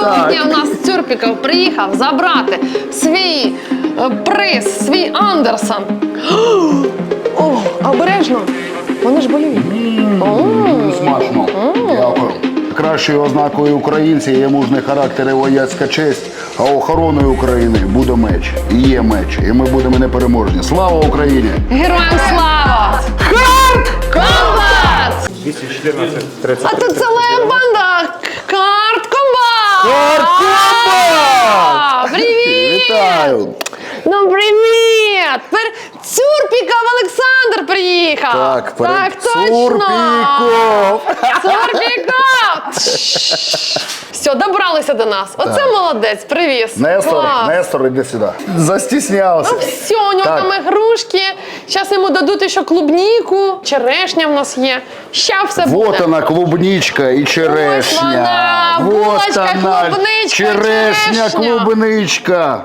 Сьогодні в нас Цюрпіков приїхав забрати свій е, приз, свій Андерсон. О, обережно. Вони ж бойові. Смачно. Дякую. Кращою ознакою українця є мужний характер і вояцька честь, а охороною України буде меч. І є меч. І ми будемо непереможні. Слава Україні! Героям слава! Хард Комбат! 214 А тут ціла банда! Карт Комбат! Привіт! Вітаю! Ну привіт! Пер... Цюрпіков Олександр приїхав! Так, пер- так точно! Цурпіков! Цурпіков! Все, добралися до нас. Оце молодець, привіз. Нестор, Клас. Нестор, іди сюди. Застіснявся. Ну все, у нього Так. там ігрушки. Зараз йому дадуть ще клубніку, черешня в нас є. Ща все Вот буде. она, клубничка и черешня. вона, булочка, клубничка, черешня, черешня. клубничка.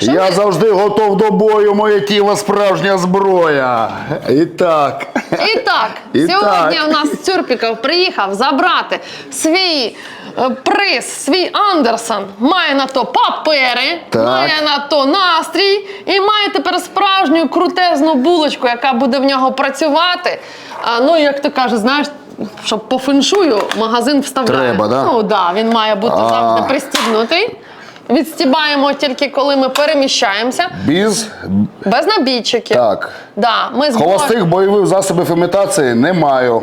Я завжди готов до бою, моє тіло справжня зброя. І так. І так, І сьогодні так. у нас Цюрпіков приїхав забрати свій е, приз, свій Андерсон. Має на то папери, Так. має на то настрій і має тепер справжню крутезну булочку, яка буде в нього працювати. А, ну, як ти кажеш, знаєш. Щоб по феншую магазин вставляє. Треба, да? Ну да, він має бути А. завжди пристібнутий. Відстібаємо тільки коли ми переміщаємося, Біз. без набійчиків. Так. Да, ми з Холостих бойових засобів імітації не маю.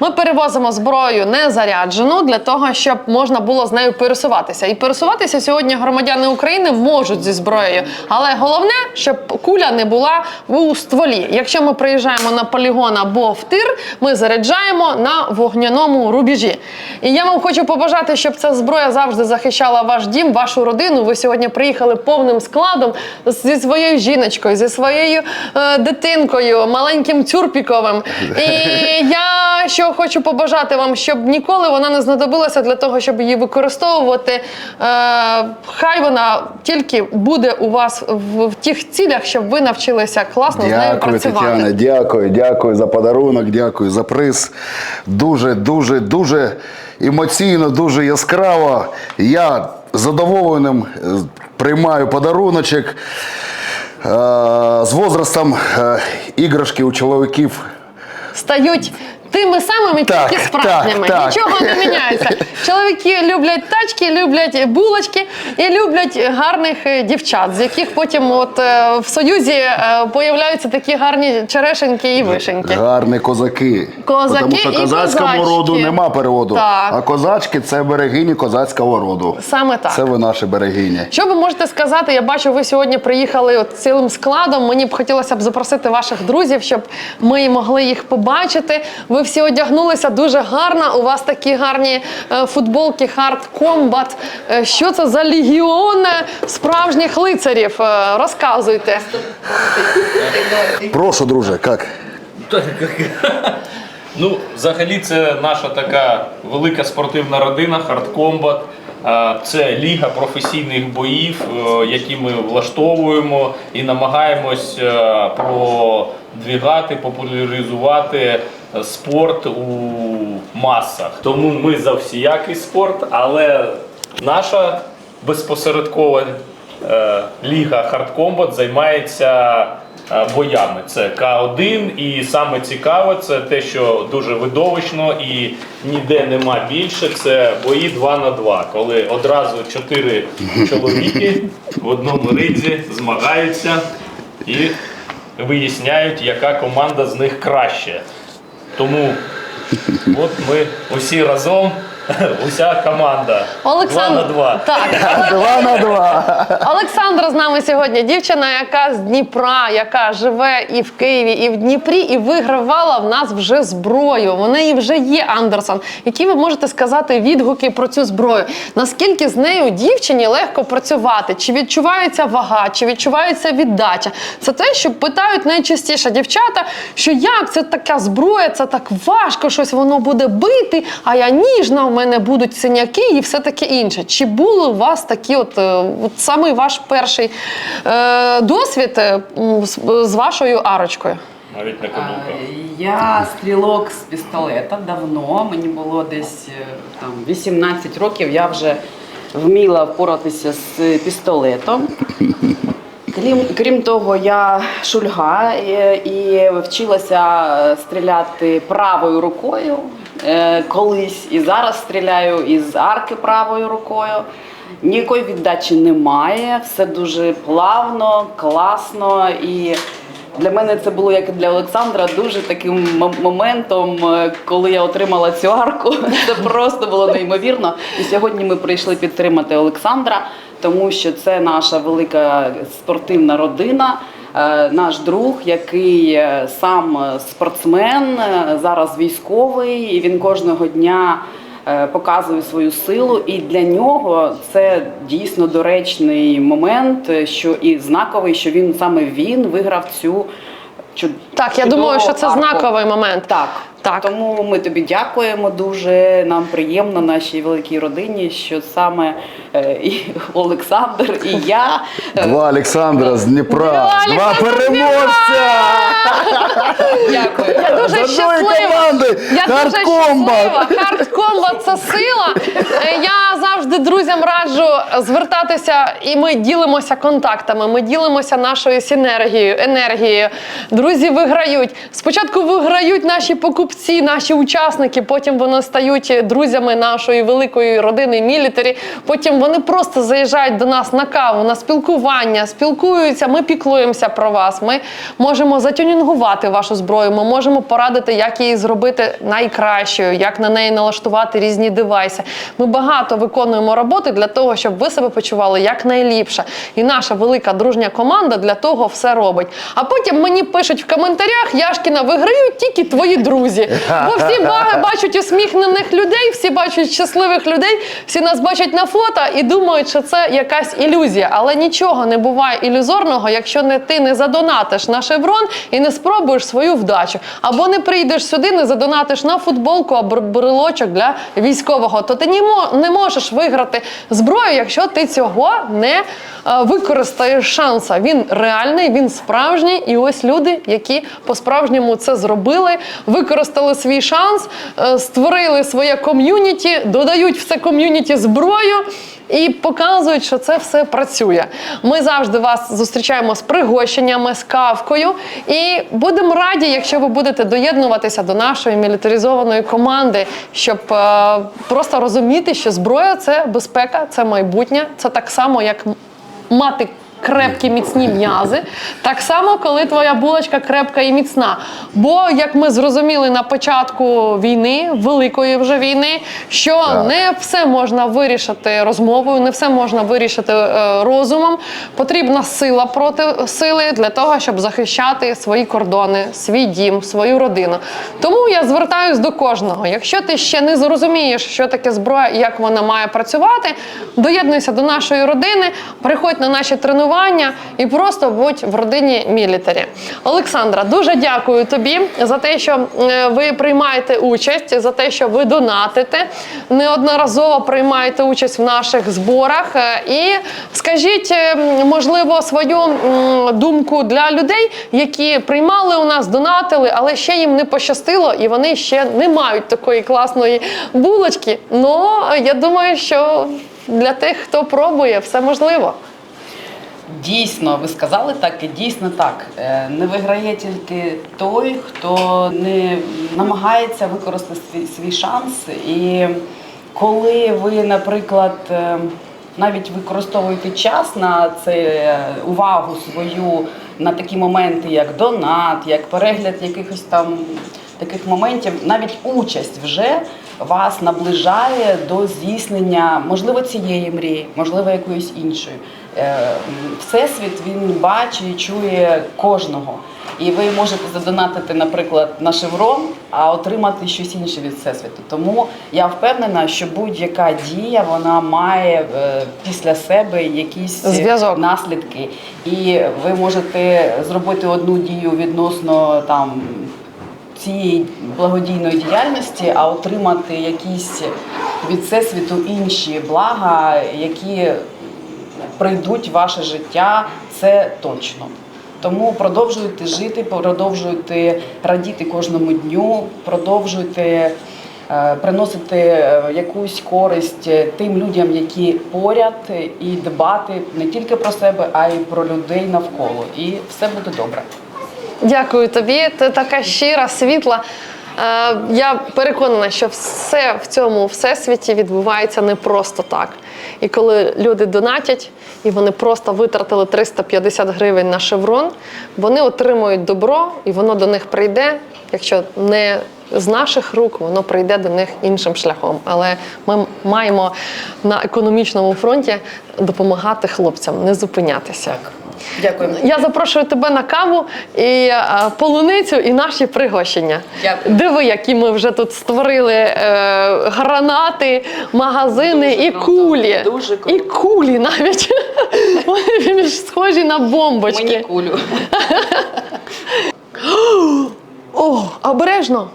Ми перевозимо зброю не заряджену для того, щоб можна було з нею пересуватися. І пересуватися сьогодні громадяни України можуть зі зброєю. Але головне, щоб куля не була у стволі. Якщо ми приїжджаємо на полігон або в тир, ми заряджаємо на вогняному рубежі. І я вам хочу побажати, щоб ця зброя завжди захищала ваш дім, вашу родину. Ви сьогодні приїхали повним складом зі своєю жіночкою, зі своєю е, дитинкою, маленьким тюрпіковим. І я що хочу побажати вам, щоб ніколи вона не знадобилася для того, щоб її використовувати. Е, хай вона тільки буде у вас в, в тих цілях, щоб ви навчилися класно з нею працювати. Тетяна, дякую, дякую за подарунок, дякую за приз. Дуже, дуже, дуже емоційно, дуже яскраво. Я з задоволенням е, приймаю подаруночок. Е, З возрастом е, іграшки у чоловіків стають тими самими, Так, тільки справжніми. так, так. Нічого не міняється. Чоловіки люблять тачки, люблять булочки і люблять гарних е, дівчат, з яких потім от е, в Союзі е, появляються такі гарні черешеньки і вишеньки. гарні козаки. Козаки Тому що і козацькому козачки. роду нема переводу. Так. А козачки це берегині козацького роду. Саме так. Це ви наші берегині. Що ви можете сказати? Я бачу, ви сьогодні приїхали от цілим складом. Мені б хотілося б запросити ваших друзів, щоб ми могли їх побачити. Ви всі одягнулися дуже гарно. У вас такі гарні е, футболки Hard Combat. Е, Що це за легіон справжніх лицарів? Е, Розказуйте. Прошу, друже, як? Ну, взагалі, це наша така велика спортивна родина Hard Combat. Це ліга професійних боїв, які ми влаштовуємо і намагаємось продвігати, популяризувати спорт у масах. Тому ми за всіякий спорт, але наша безпосередкова е, ліга Combat займається е, боями. Це К1, і саме цікаве це те, що дуже видовищно і ніде нема більше. Це бої 2 на 2, коли одразу чотири чоловіки в одному ридзі змагаються і виясняють, яка команда з них краще. Тому от ми усі разом, уся команда. Олександр, 2 на 2. Так, Два на два. Олександра з нами сьогодні дівчина, яка з Дніпра, яка живе і в Києві, і в Дніпрі, і вигравала в нас вже зброю. В неї вже є Андерсон. Які ви можете сказати відгуки про цю зброю? Наскільки з нею дівчині легко працювати? Чи відчувається вага, чи відчувається віддача? Це те, що питають найчастіше дівчата, що як це така зброя, це так важко, щось воно буде бити, а я ніжна, у мене будуть синяки і все таке інше. Чи були у вас такі, от, е, от самий ваш перший е, досвід е, з, з вашою арочкою? Навіть на каблуках. Я стрілок з пістолета давно. Мені було десь е, там 18 років. Я вже вміла впоратися з пістолетом. Крім, крім того, я шульга е, і вчилася е, стріляти правою рукою е, колись, і зараз стріляю із арки правою рукою. Ніякої віддачі немає, все дуже плавно, класно. І для мене це було як і для Олександра дуже таким моментом, е, коли я отримала цю арку. Це просто було неймовірно. І сьогодні ми прийшли підтримати Олександра, тому що це наша велика спортивна родина. Е, Наш друг, який е, сам е, спортсмен, зараз військовий, і він кожного дня показує свою силу. І для нього це дійсно доречний момент, що і знаковий, що він саме він виграв цю чуд... Так, я думаю, що це арку. знаковий момент. Так. Так. Тому ми тобі дякуємо дуже. Нам приємно нашій великій родині, що саме е, і Олександр, і я. е, Два Олександра з Дніпра. Два Два Олександра з переможця! Дякую. Я дуже З одної щаслива. команди Я. Це сила. Е, Я завжди друзям раджу звертатися, і ми ділимося контактами. Ми ділимося нашою синергією, енергією. Друзі виграють. Спочатку виграють наші покупці, наші учасники. Потім вони стають друзями нашої великої родини мілітарі. Потім вони просто заїжджають до нас на каву, на спілкування, спілкуються. Ми піклуємося про вас. Ми можемо затюнінгувати вашу зброю. Ми можемо порадити, як її зробити найкращою, як на неї налаштувати різні девайси. Ми багато виконуємо роботи для того, щоб ви себе почували якнайліпше. І наша велика дружня команда для того все робить. А потім мені пишуть в коментарях: Яшкіна, виграють тільки твої друзі. Бо всі бачать усміхнених людей, всі бачать щасливих людей, всі нас бачать на фото і думають, що це якась ілюзія. Але нічого не буває ілюзорного, якщо не ти не задонатиш на шеврон і не спробуєш свою вдачу. Або не прийдеш сюди, не задонатиш на футболку або брелочок для військового, то ти не можеш виграти зброю, якщо ти цього не е, використаєш шанса. Він реальний, він справжній. І ось люди, які по-справжньому це зробили, використали свій шанс, е, створили своє ком'юніті, додають в це ком'юніті зброю. І показують, що це все працює. Ми завжди вас зустрічаємо з пригощеннями, з кавкою. І будемо раді, якщо ви будете доєднуватися до нашої мілітаризованої команди, щоб е, просто розуміти, що зброя це безпека, це майбутнє. Це так само, як мати. Крепкі міцні м'язи, так само, коли твоя булочка крепка і міцна. Бо, як ми зрозуміли на початку війни, великої вже війни, що Так. не все можна вирішити розмовою, не все можна вирішити е, розумом. Потрібна сила проти сили для того, щоб захищати свої кордони, свій дім, свою родину. Тому я звертаюсь до кожного. Якщо ти ще не зрозумієш, що таке зброя і як вона має працювати, доєднуйся до нашої родини, приходь на наші тренування і просто будь в родині мілітарі. Олександра, дуже дякую тобі за те, що е, ви приймаєте участь, за те, що ви донатите, неодноразово приймаєте участь в наших зборах. Е, І скажіть, е, можливо, свою думку для людей, які приймали у нас, донатили, але ще їм не пощастило, і вони ще не мають такої класної булочки. Ну я думаю, що для тих, хто пробує, все можливо. Дійсно, ви сказали так, і дійсно так. Е, Не виграє тільки той, хто не намагається використати свій, свій шанс. І коли ви, наприклад, е, навіть використовуєте час на це е, увагу свою на такі моменти, як донат, як перегляд якихось там таких моментів, навіть участь вже вас наближає до здійснення, можливо, цієї мрії, можливо, якоїсь іншої. Е, Всесвіт він бачить і чує кожного. І ви можете задонатити, наприклад, на шеврон, а отримати щось інше від всесвіту. Тому я впевнена, що будь-яка дія вона має е, після себе якісь Зв'язок. наслідки. І ви можете зробити одну дію відносно там цієї благодійної діяльності, а отримати якісь від всесвіту інші блага, які прийдуть в ваше життя, це точно. Тому продовжуйте жити, продовжуйте радіти кожному дню, продовжуйте е, приносити е, якусь користь е, тим людям, які поряд, і дбати не тільки про себе, а й про людей навколо. І все буде добре. Дякую тобі. Ти така щира, світла. Е, Я переконана, що все в цьому всесвіті відбувається не просто так. І коли люди донатять, і вони просто витратили 350 гривень на шеврон, вони отримують добро, і воно до них прийде. Якщо не з наших рук, воно прийде до них іншим шляхом. Але ми маємо на економічному фронті допомагати хлопцям, не зупинятися. Дякую. Я запрошую тебе на каву і е, полуницю, і наші пригощення. Дякую. Диви, які ми вже тут створили е, гранати, магазини Дуже і круто, кулі. дуже круто. І кулі навіть. Вони більш схожі на бомбочки. Мені кулю. О, обережно.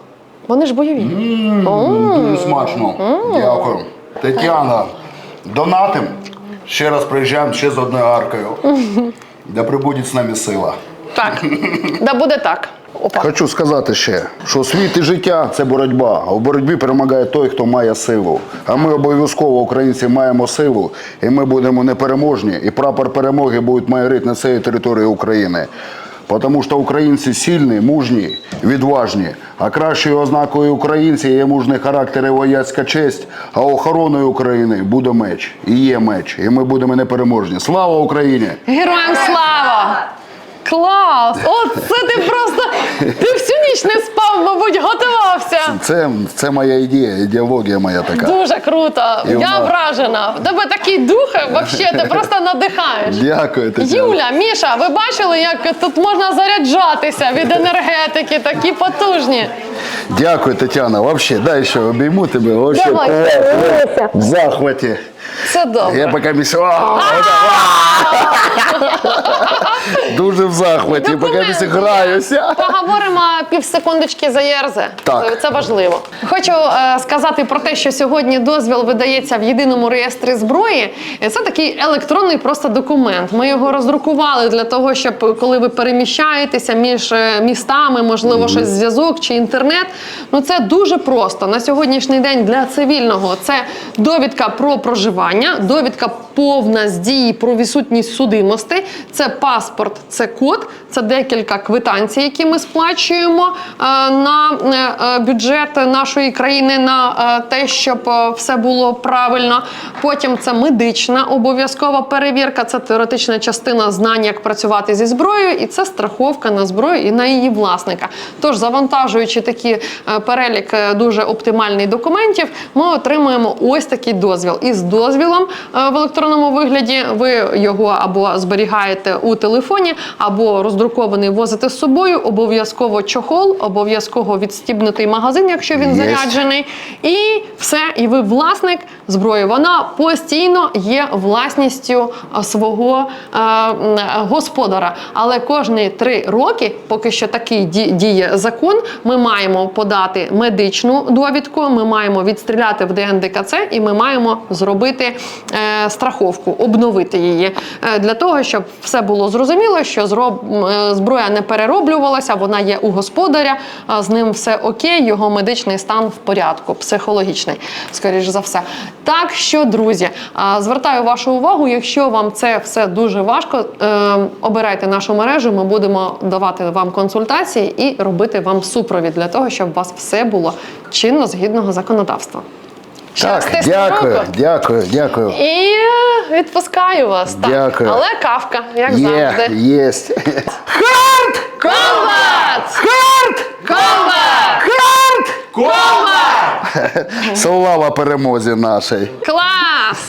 Вони ж бойові. Дуже смачно. Дякую. Тетяна, донатим. Ще раз приїжджаємо ще з одною аркою. Да прибудет з нами сила. Так. Да буде так. Опа. Хочу сказати ще, що світ і життя це боротьба. А в боротьбі перемагає той, хто має силу. А ми обов'язково, українці, маємо силу, і ми будемо непереможні. І прапор перемоги буде майорити на цієї території України. Тому що українці сильні, мужні, відважні. А кращою ознакою українців є мужний характер і вояцька честь. А охороною України буде меч. І є меч. І ми будемо непереможні. Слава Україні! Героям слава! Клас! О, це ти просто. Ти всю ніч не спав, мабуть, готувався. Це, це моя ідея, ідеологія моя така. Дуже круто. І Я вона- вражена. В тебе такий дух, взагалі, ти просто надихаєш. Дякую, Тетяна. Юля, Міша, ви бачили, як тут можна заряджатися від енергетики, такі потужні. Дякую, Тетяна. Вообще, дай ще обійму тебе. Вообще, Давай, в захваті. Це добре. Я поки місяць. Дуже в захваті, поки місяць граюся. Поговоримо півсекундочки за ЄРЗ. Так. Це, важливо. Хочу е, сказати про те, що сьогодні дозвіл видається в єдиному реєстрі зброї. Це такий електронний просто документ. Ми його роздрукували для того, щоб коли ви переміщаєтеся між е, містами, можливо, щось зв'язок чи інтернет. Ну це дуже просто на сьогоднішній день для цивільного. Це довідка про проживання, довідка повна з дії про відсутність судимості. Це паспорт, це код, це декілька квитанцій, які ми сплачуємо е, на е, е, бюджет нашої країни на те, щоб все було правильно. Потім це медична обов'язкова перевірка, це теоретична частина знань, як працювати зі зброєю, і це страховка на зброю і на її власника. Тож, завантажуючи такі перелік дуже оптимальний документів, ми отримуємо ось такий дозвіл. І з дозвілом е, в електронному вигляді ви його або зберігаєте у телефоні, або роздрукований возите з собою. Обов'язково чохол, обов'язково відстібнутий магазин, якщо він Єсть. заряджений. І все, і ви власник зброї. Вона постійно є власністю е, свого е, м, господара. Але кожні три роки, поки що такий ді- діє закон, ми маємо подати медичну довідку, ми маємо відстріляти в ДНДКЦ і ми маємо зробити е, страховку, обновити її е, для того, щоб все було зрозуміло, що е, зброя не перероблювалася, вона є у господаря, з ним все окей, його медичний стан в порядку, психологічний, скоріш за все. Так що, друзі, звертаю вашу увагу, якщо вам це все дуже важко, обирайте нашу мережу. Ми будемо давати вам консультації і робити вам супровід для того, щоб у вас все було чинно згідного законодавства. Ще Так, тисну дякую, руку. дякую, дякую. І відпускаю вас. Так. Дякую. Але кавка, як Є, завжди. єсть. Комбат! Хард! Комбат! Слава перемозі нашій. Клас!